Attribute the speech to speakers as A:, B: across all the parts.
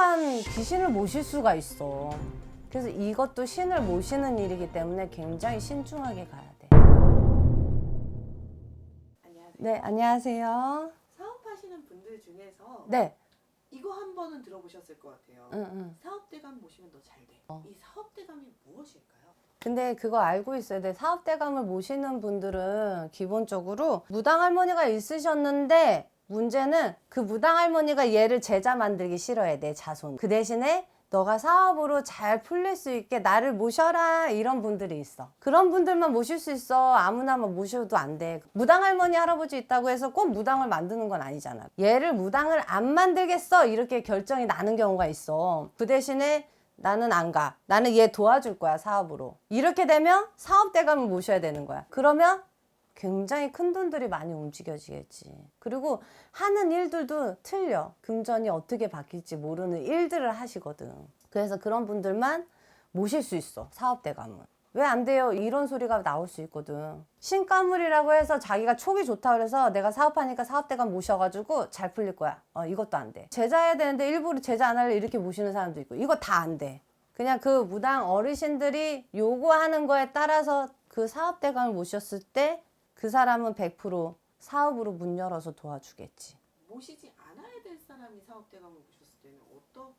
A: 뚱뚱한 귀신을 모실 수가 있어. 그래서 이것도 신을 모시는 일이기 때문에 굉장히 신중하게 가야 돼.
B: 안녕하세요.
A: 네, 안녕하세요.
B: 사업하시는 분들 중에서
A: 네.
B: 이거 한 번은 들어보셨을 것 같아요.
A: 응, 응.
B: 사업대감 모시면 더잘 돼.
A: 어.
B: 이 사업대감이 무엇일까요?
A: 근데 그거 알고 있어야 돼. 사업대감을 모시는 분들은 기본적으로 무당 할머니가 있으셨는데 문제는 그 무당 할머니가 얘를 제자 만들기 싫어해, 내 자손. 그 대신에 너가 사업으로 잘 풀릴 수 있게 나를 모셔라 이런 분들이 있어. 그런 분들만 모실 수 있어. 아무나 만 모셔도 안 돼. 무당 할머니 할아버지 있다고 해서 꼭 무당을 만드는 건 아니잖아. 얘를 무당을 안 만들겠어 이렇게 결정이 나는 경우가 있어. 그 대신에 나는 안 가. 나는 얘 도와줄 거야, 사업으로. 이렇게 되면 사업 대감을 모셔야 되는 거야. 그러면 굉장히 큰 돈들이 많이 움직여지겠지. 그리고 하는 일들도 틀려. 금전이 어떻게 바뀔지 모르는 일들을 하시거든. 그래서 그런 분들만 모실 수 있어, 사업대감은. 왜 안 돼요? 이런 소리가 나올 수 있거든. 신가물이라고 해서 자기가 촉이 좋다 그래서 내가 사업하니까 사업대감 모셔가지고 잘 풀릴 거야. 어, 이것도 안 돼. 제자 해야 되는데 일부러 제자 안 할래 이렇게 모시는 사람도 있고. 이거 다 안 돼. 그냥 그 무당 어르신들이 요구하는 거에 따라서 그 사업대감을 모셨을 때 그 사람은 100% 사업으로 문 열어서 도와주겠지.
B: 모시지 않아야 될 사람이 사업대감을 모셨을 때는 어떤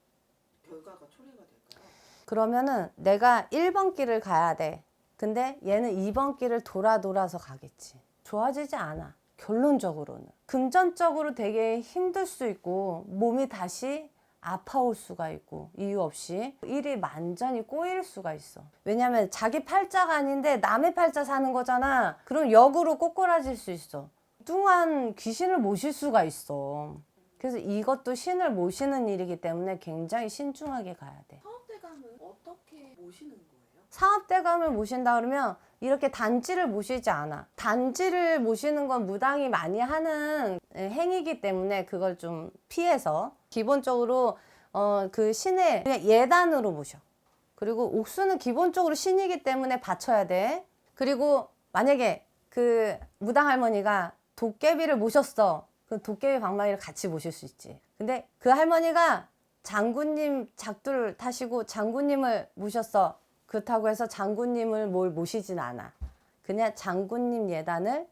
B: 결과가 초래가 될까요?
A: 그러면은 내가 1번 길을 가야 돼. 근데 얘는 2번 길을 돌아 돌아서 가겠지. 좋아지지 않아. 결론적으로는. 금전적으로 되게 힘들 수 있고 몸이 다시 아파올 수가 있고 이유 없이 일이 완전히 꼬일 수가 있어. 왜냐면 자기 팔자가 아닌데 남의 팔자 사는 거잖아. 그럼 역으로 꼬꾸라질 수 있어. 뚱한 귀신을 모실 수가 있어. 그래서 이것도 신을 모시는 일이기 때문에 굉장히 신중하게 가야 돼.
B: 사업대감은 어떻게 모시는 거예요?
A: 사업대감을 모신다 그러면 이렇게 단지를 모시지 않아. 단지를 모시는 건 무당이 많이 하는 행위이기 때문에 그걸 좀 피해서 기본적으로 어, 그 신의 예단으로 모셔. 그리고 옥수는 기본적으로 신이기 때문에 바쳐야 돼. 그리고 만약에 그 무당 할머니가 도깨비를 모셨어. 그 도깨비 방망이를 같이 모실 수 있지. 근데 그 할머니가 장군님 작두를 타시고 장군님을 모셨어. 그렇다고 해서 장군님을 뭘 모시진 않아. 그냥 장군님 예단을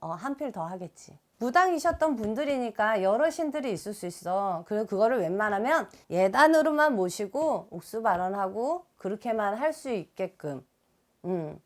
A: 어, 한 필 더 하겠지. 무당이셨던 분들이니까 여러 신들이 있을 수 있어. 그리고 그거를 웬만하면 예단으로만 모시고 옥수 발언하고 그렇게만 할 수 있게끔, 음,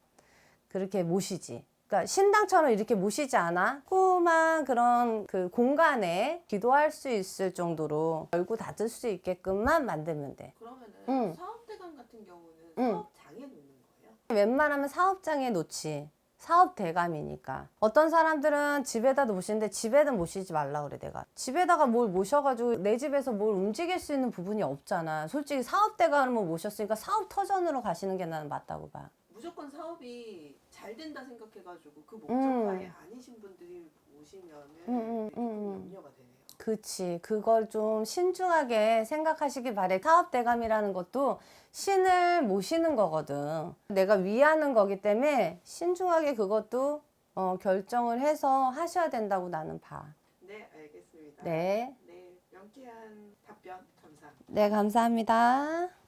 A: 그렇게 모시지. 그러니까 신당처럼 이렇게 모시지 않아. 조그만 그런 그 공간에 기도할 수 있을 정도로 열고 닫을 수 있게끔만 만들면 돼.
B: 그러면은
A: 응.
B: 사업대감 같은 경우는
A: 응.
B: 사업장에 놓는 거예요?
A: 웬만하면 사업장에 놓지. 사업 대감이니까. 어떤 사람들은 집에다 모시는데 집에는 모시지 말라 그래 내가. 집에다가 뭘 모셔가지고 내 집에서 뭘 움직일 수 있는 부분이 없잖아. 솔직히 사업 대감을 모셨으니까 사업 터전으로 가시는 게 나는 맞다고 봐.
B: 무조건 사업이 잘 된다 생각해가지고 그
A: 음.
B: 목적가에 아니신 분들이 오시면은
A: 음, 음, 음.
B: 염려가 되네요.
A: 그치. 그걸 좀 신중하게 생각하시기 바래. 사업 대감이라는 것도 신을 모시는 거거든. 내가 위하는 거기 때문에 신중하게 그것도 어, 결정을 해서 하셔야 된다고 나는 봐.
B: 네, 알겠습니다.
A: 네.
B: 네, 명쾌한 답변 감사합니다.
A: 네, 감사합니다.